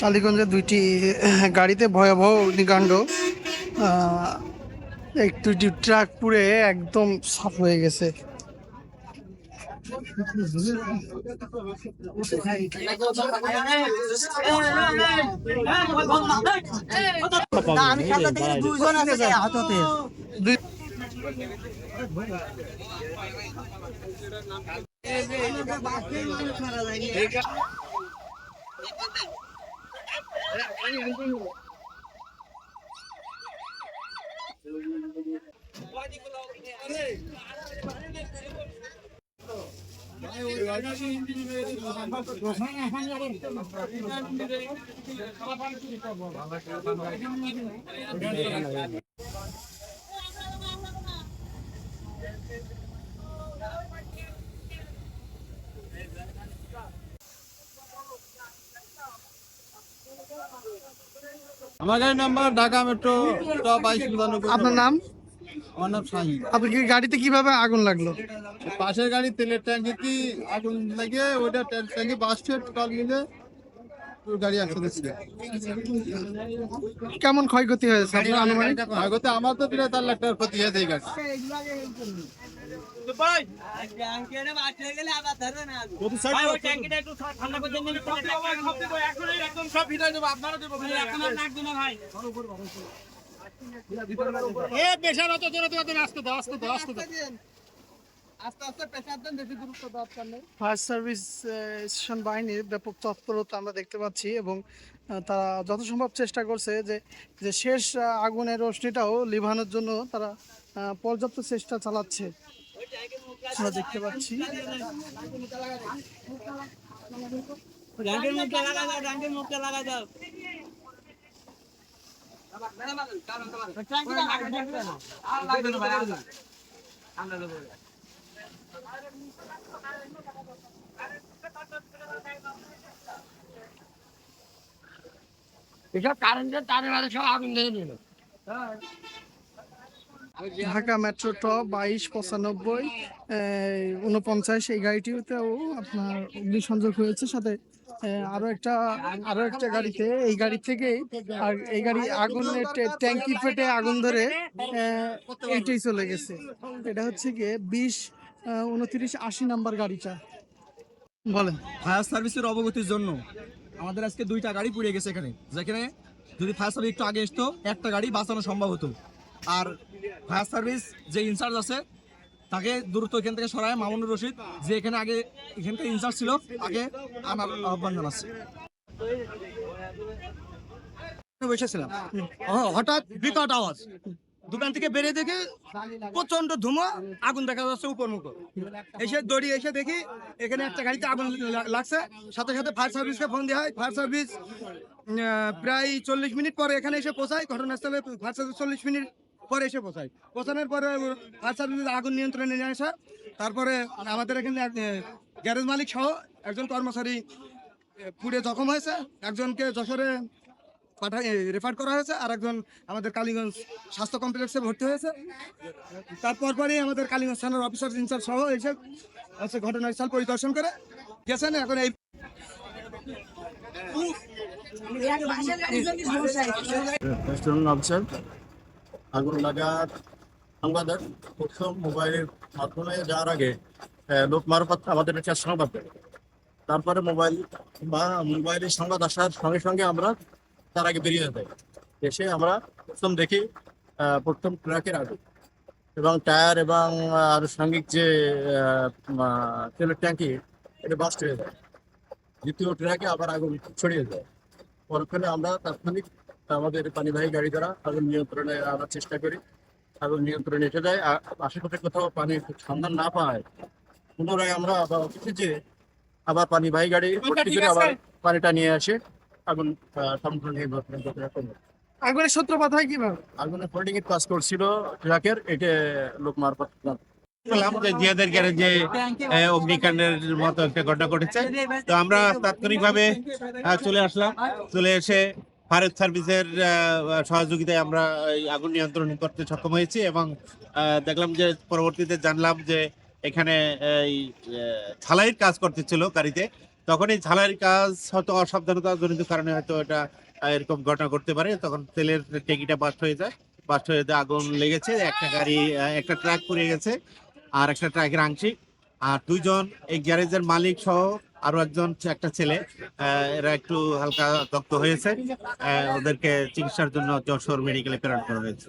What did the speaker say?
টালিগঞ্জে দুইটি গাড়িতে ভয়াবহ অগ্নিকাণ্ড এক দুইটি ট্রাক পুড়ে একদম সাফ হয়ে গেছে। আমি সামনে থেকে দুইজন আছে আমার গাড়ির নাম্বার ঢাকা মেট্রো টপ পঁচানব্বই আপনার নাম? আমার নাম শাহিন আপনার কি গাড়িতে কীভাবে আগুন লাগল? পাশের গাড়ি তেলের ট্যাঙ্কি কি আগুন লাগে টোটাল মিলে গাড়ি একসাথে ছিল কেমন ক্ষয়ক্ষতি হয়েছে আপনার আনুমানিক? আমার তো প্রায় চার লাখ টাকার ক্ষতি হয়েছে এই গাড়ি ফায়ার সার্ভিস স্টেশন বাহিনীর ব্যাপক তৎপরতা আমরা দেখতে পাচ্ছি এবং তারা যত সম্ভব চেষ্টা করছে যে যে শেষ আগুনের রোশনিটাও লিভানোর জন্য তারা পর্যাপ্ত চেষ্টা চালাচ্ছে। আমরা দেখতে পাচ্ছি। এসব কারেন্টের তারের সব আগুন দিয়ে নিল ঢাকা মেট্রো ট বাইশ পঁচানব্বই উনপঞ্চাশ এই গাড়িটিতেও আপনার অগ্নিসংযোগ হয়েছে। সাথে আরও একটা আরও একটা গাড়িতে এই গাড়ি থেকে আর এই গাড়ি আগুনের ট্যা- ট্যাঙ্কি ফেটে আগুন ধরে আহ, এইটাই চলে গেছে। এটা হচ্ছে গিয়ে বিশ উনত্রিশ আশি নাম্বার গাড়িটা। বলেন। ফায়ার সার্ভিসের অবগতির জন্য আমাদের আজকে দুইটা গাড়ি পুড়ে গেছে এখানে। যেখানে যদি ফায়ার সার্ভিস একটু আগে আসতো একটা গাড়ি বাঁচানো সম্ভব হতো। আর ফায়ার সার্ভিস যে ইনচার্জ আছে, তাকে দ্রুত এখান থেকে সরায় মামুনুর রশিদ, যে এখানে আগে, এখানকার ইনচার্জ ছিল আগে আনার আহ্বান জানাচ্ছে। বসেছিলাম। হঠাৎ বিকট আওয়াজ। দোকান থেকে বেরিয়ে দেখে প্রচণ্ড ধুমা, আগুন দেখা যাচ্ছে উপর মুখ। এসে দড়ি এসে দেখি, এখানে একটা গাড়িতে আগুন লাগছে। সাথে সাথে ফায়ার সার্ভিসকে ফোন দেওয়া হয়। ফায়ার সার্ভিস প্রায় চল্লিশ মিনিট পরে এখানে এসে পৌঁছায়। ঘটনাস্থলে ফায়ার সার্ভিস চল্লিশ মিনিট পরে এসে পৌঁছায় পৌঁছানোর পরে ফায়ার সার্ভিস আগুন নিয়ন্ত্রণে নিয়ে আসা তারপরে আমাদের এখানে গ্যারেজ মালিক সহ একজন কর্মচারী পুড়ে জখম হয়েছে একজনকে যশোরে পাঠায় রেফার করা হয়েছে আর একজন আমাদের কালীগঞ্জ স্বাস্থ্য কমপ্লেক্সে ভর্তি হয়েছে তারপর পরে আমাদের কালীগঞ্জ থানার অফিসার ইনচার্জ সহ এসে হচ্ছে ঘটনাস্থল পরিদর্শন করে গেছেন এখন এই আগুন লাগার সংবাদের প্রথম মোবাইলের মাধ্যমে যাওয়ার আগে লোক মারফত আমাদের কাছে সংবাদ দেয়। তারপরে মোবাইল বা মোবাইলের সংবাদ আসার সঙ্গে সঙ্গে আমরা তার আগে বেরিয়ে যাই। এসে আমরা প্রথম দেখি প্রথম ট্রাকের আগুন এবং টায়ার এবং আনুষঙ্গিক যে তেলের ট্যাঙ্কি, এটা বাস্ট হয়ে যায়। দ্বিতীয় ট্রাকে আবার আগুন ছড়িয়ে যায়। পরক্ষণে আমরা তাৎক্ষণিক আমাদের পানিবাহী গাড়ি দ্বারা আগুন নিয়ন্ত্রণে আনার চেষ্টা করি। আগুন নিয়ন্ত্রণে এসে যায়। আর আশেপাশে কোথাও পানির সন্ধান না পায় পুনরায় আমরা আবার অফিসে যে আবার পানিবাহী গাড়ি ভর্তি করে আবার পানিটা নিয়ে আসে আগুন সম্পূর্ণ নিয়ন্ত্রণ করতে সক্ষম আগুনের সূত্রপাত হয় কীভাবে? আগুনের হোল্ডিং এর কাজ করছিল ট্রাকের এটা লোক মারফত পেলাম যে জিয়াদের গ্যারেজে অগ্নিকাণ্ডের মতো একটা ঘটনা ঘটেছে। তো আমরা তাৎক্ষণিকভাবে আহ, চলে আসলাম। চলে এসে ফায়ার সার্ভিসের সহযোগিতায় আমরা আগুন নিয়ন্ত্রণ করতে সক্ষম হয়েছি এবং দেখলাম যে পরবর্তীতে জানলাম যে এখানে এই আহ, ঝালাইয়ের কাজ করতেছিল গাড়িতে। তখন এই ঝালাইয়ের কাজ হয়তো অসাবধানতা জনিত কারণে হয়তো এটা এরকম ঘটনা করতে পারে। তখন তেলের ট্যাঙ্কিটা বাস্ট হয়ে যায়। বাস্ট হয়ে যায় আগুন লেগেছে। একটা গাড়ি একটা ট্রাক পুড়ে গেছে আর একটা ট্রাকের আংশিক। আর দুইজন এই গ্যারেজের মালিক সহ আরও একজন একটা ছেলে এরা একটু হালকা দগ্ধ হয়েছে ওদেরকে চিকিৎসার জন্য যশোর মেডিকেলে প্রেরণ করা হয়েছে।